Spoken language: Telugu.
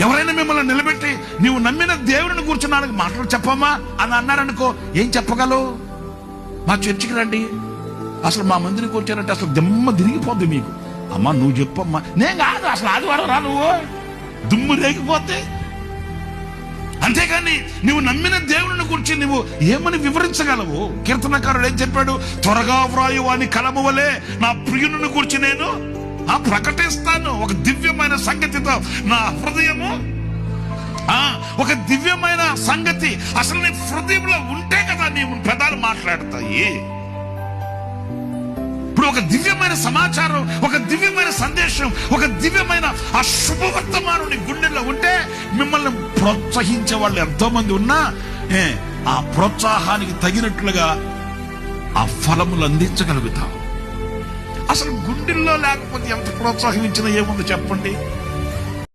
ఎవరైనా మిమ్మల్ని నిలబెట్టి నీవు నమ్మిన దేవుడిని కూర్చుని నాలుగు మాటలు చెప్పమ్మా అని అన్నారనుకో ఏం చెప్పగలవు? మా చర్చికి రండి. అసలు మా మందిరికి వచ్చారంటే అసలు దిమ్మ తిరిగిపోద్ది మీకు. అమ్మా నువ్వు చెప్పమ్మా. నేను కాదు అసలు ఆదివారం రా నువ్వు. దుమ్ము రేగిపోతే అంతేగాని నువ్వు నమ్మిన దేవుడిని గురించి నువ్వు ఏమని వివరించగలవు? కీర్తనకారుడు ఏం చెప్పాడు? త్వరగా వ్రాయు అని కలము వలె నా ప్రియుని గురించి నేను ప్రకటిస్తాను. ఒక దివ్యమైన సంగతితో నా హృదయము ఆ ఒక దివ్యమైన సంగతి. అసలు నీ హృదయంలో ఉంటే కదా నీ పెదాలు మాట్లాడతాయి. ఇప్పుడు ఒక దివ్యమైన సమాచారం ఒక దివ్యమైన సందేశం ఒక దివ్యమైన ఆ శుభవర్తమానం నీ గుండెల్లో ఉంటే మిమ్మల్ని ప్రోత్సహించే వాళ్ళు ఎంతో మంది ఉన్నా ఏ, ఆ ప్రోత్సాహానికి తగినట్లుగా ఆ ఫలములు అందించగలుగుతావు అసలు గుండెల్లో లేకపోతే ఎంత ప్రోత్సాహం ఇచ్చినా ఏముంది చెప్పండి?